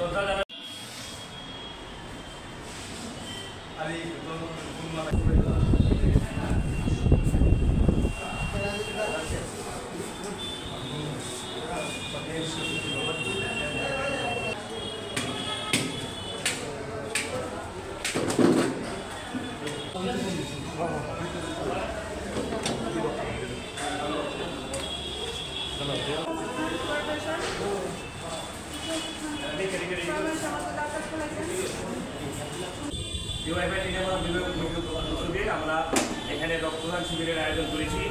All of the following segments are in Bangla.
Gracias. আমরা এখানে রক্তদান শিবিরের আয়োজন করেছি।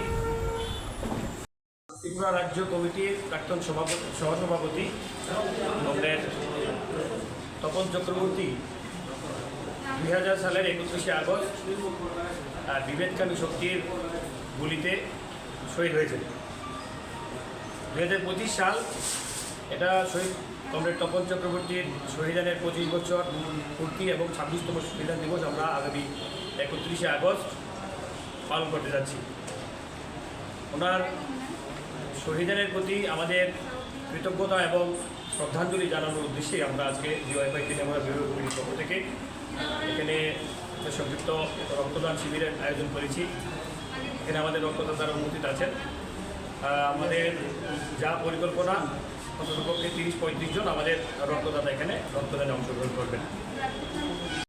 ত্রিপুরা রাজ্য কমিটির প্রাক্তন সভাপতি সহসভাপতি কমরেড তপন চক্রবর্তী দুই হাজার সালের একত্রিশে আগস্ট আর বিবেককামী শক্তির গুলিতে শহীদ হাজার পঁচিশ সাল এটা শহীদ কমরেড তপন চক্রবর্তীর শহীদানের পঁচিশ বছর পূর্তি এবং ছাব্বিশতম সংবিধান দিবস আমরা আগামী একত্রিশে আগস্ট পালন করতে যাচ্ছি। ওনার শহীদানের প্রতি আমাদের কৃতজ্ঞতা এবং শ্রদ্ধাঞ্জলি জানানোর উদ্দেশ্যে আমরা আজকে ডিওয়াইফাই সিনেমার বিভাগ কমিটির পক্ষ থেকে এখানে সংযুক্ত রক্তদান শিবিরের আয়োজন করেছি, এখানে আমাদের রক্তদাতার উপস্থিত আছেন। আমাদের যা পরিকল্পনা অন্ততপক্ষে তিরিশ পঁয়ত্রিশ জন আমাদের রক্তদাতা এখানে রক্তদানে অংশগ্রহণ করবেন।